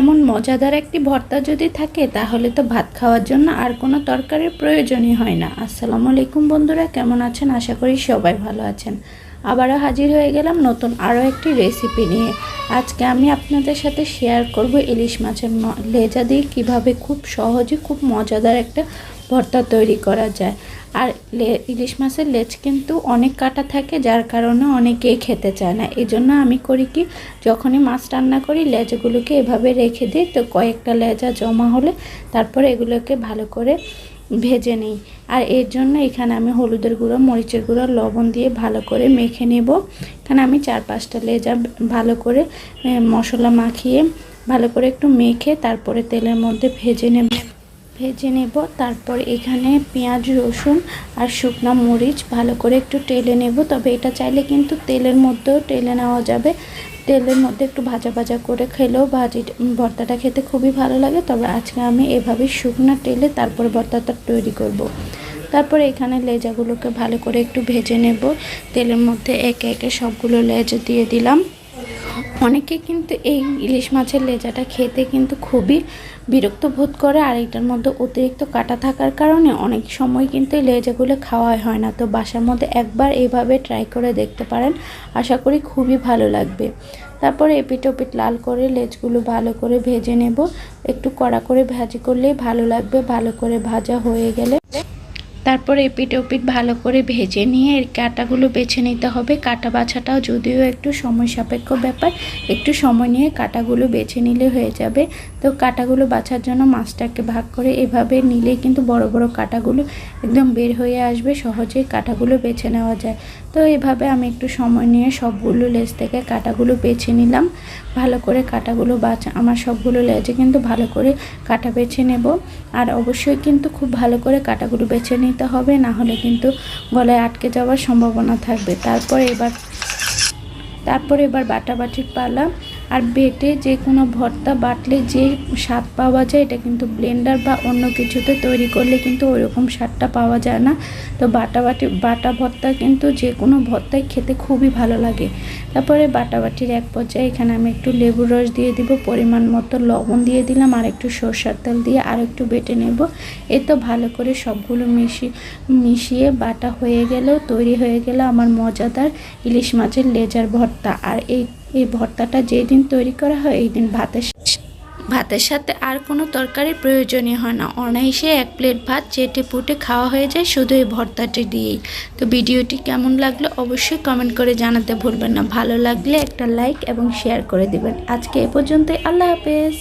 এমন মজাদার একটি ভর্তা যদি থাকে, তাহলে তো ভাত খাওয়ার জন্য আর কোনো তরকারির প্রয়োজনই হয় না। আসসালামু আলাইকুম বন্ধুরা, কেমন আছেন? আশা করি সবাই ভালো আছেন। আবারও হাজির হয়ে গেলাম নতুন আরও একটি রেসিপি নিয়ে। আজকে আমি আপনাদের সাথে শেয়ার করব ইলিশ মাছের লেজা দিয়ে কীভাবে খুব সহজে খুব মজাদার একটা ভর্তা তৈরি করা যায়। আর ইলিশ মাছের লেজ কিন্তু অনেক কাটা থাকে, যার কারণে অনেকেই খেতে চায় না। এই জন্য আমি করি কি, যখনই মাছ রান্না করি, লেজগুলোকে এভাবে রেখে দিই। তো কয়েকটা লেজা জমা হলে তারপরে এগুলোকে ভালো করে ভেজে নিই। আর এর জন্য এখানে আমি হলুদের গুঁড়ো, মরিচের গুঁড়ো, লবণ দিয়ে ভালো করে মেখে নেব। এখানে আমি চার পাঁচটা লেজা ভালো করে মশলা মাখিয়ে ভালো করে একটু মেখে তারপরে তেলের মধ্যে ভেজে নেব। ভেজে নেব। তারপর এখানে পেঁয়াজ, রসুন আর শুকনো মরিচ ভালো করে একটু টেলে নেব। তবে এটা চাইলে কিন্তু তেলের মধ্যেও টেলে নেওয়া যাবে। তেলের মধ্যে একটু ভাজা ভাজা করে খেলেও ভাজি ভর্তাটা খেতে খুবই ভালো লাগে। তবে আজকে আমি এভাবে শুকনো টেলে তারপর ভর্তাটা তৈরি করব। তারপরে এখানে লেজাগুলোকে ভালো করে একটু ভেজে নেব। তেলের মধ্যে একে একে সবগুলো লেজ দিয়ে দিলাম। অনেকে কিন্তু এই ইলিশ মাছের লেজাটা খেতে কিন্তু খুবই বিরক্ত বোধ করে, আর এটার মধ্যে অতিরিক্ত কাটা থাকার কারণে অনেক সময় কিন্তু এই লেজাগুলো খাওয়াই হয় না। তো বাসার মধ্যে একবার এইভাবে ট্রাই করে দেখতে পারেন। আশা করি খুবই ভালো লাগবে। তারপরে এপিট ওপিট লাল করে লেজগুলো ভালো করে ভেজে নেব। একটু কড়া করে ভাজি করলেই ভালো লাগবে। ভালো করে ভাজা হয়ে গেলে তারপরে এপিট ওপিট ভালো করে ভেজে নিয়ে এর কাটাগুলো বেছে নিতে হবে। কাটা বাছাটাও যদিও একটু সময় সাপেক্ষ ব্যাপার, একটু সময় নিয়ে কাটাগুলো বেছে নিলে হয়ে যাবে। তো কাটাগুলো বাছার জন্য মাছটাকে ভাগ করে এভাবে নিলে কিন্তু বড় বড় কাটাগুলো একদম বের হয়ে আসবে, সহজেই কাটাগুলো বেছে নেওয়া যায়। তো এভাবে আমি একটু সময় নিয়ে সবগুলো লেজ থেকে কাটাগুলো বেছে নিলাম। ভালো করে কাটাগুলো বাছা, আমার সবগুলো লেজে কিন্তু ভালো করে কাটা বেছে নেব। আর অবশ্যই কিন্তু খুব ভালো করে কাটাগুলো বেছে নিতে হবে, না হলে কিন্তু গলায় আটকে যাওয়ার সম্ভাবনা থাকবে। তারপর এবার তারপর এবার বাটা বাটাবাটির পালা। আর বেটে যে কোনো ভর্তা বাটলে যে স্বাদ পাওয়া যায়, এটা কিন্তু ব্লেন্ডার বা অন্য কিছুতে তৈরি করলে কিন্তু ওইরকম স্বাদটা পাওয়া যায় না। তো বাটাবাটি বাটা ভর্তা কিন্তু যে কোনো ভর্তাই খেতে খুবই ভালো লাগে। তারপরে বাটাবাটির এক পর্যায়ে এখানে আমি একটু লেবুর রস দিয়ে দিব, পরিমাণ মতো লবণ দিয়ে দিলাম, আর একটু সর্ষার তেল দিয়ে আর একটু বেটে নেব। এ তো ভালো করে সবগুলো মিশিয়ে মিশিয়ে বাটা হয়ে গেলেও, তৈরি হয়ে গেল আমার মজাদার ইলিশ মাছের লেজার ভর্তা। আর এই এই ভর্তাটা যেই দিন তৈরি করা হয়, এই দিন ভাতের ভাতের সাথে আর কোনো তরকারির প্রয়োজনই হয় না। অনায়াসে এক প্লেট ভাত চেটে পুটে খাওয়া হয়ে যায় শুধু এই ভর্তাটি দিয়েই। তো ভিডিওটি কেমন লাগল অবশ্যই কমেন্ট করে জানাতে ভুলবেন না। ভালো লাগলে একটা লাইক এবং শেয়ার করে দেবেন। আজকে এ পর্যন্তই। আল্লাহ হাফেজ।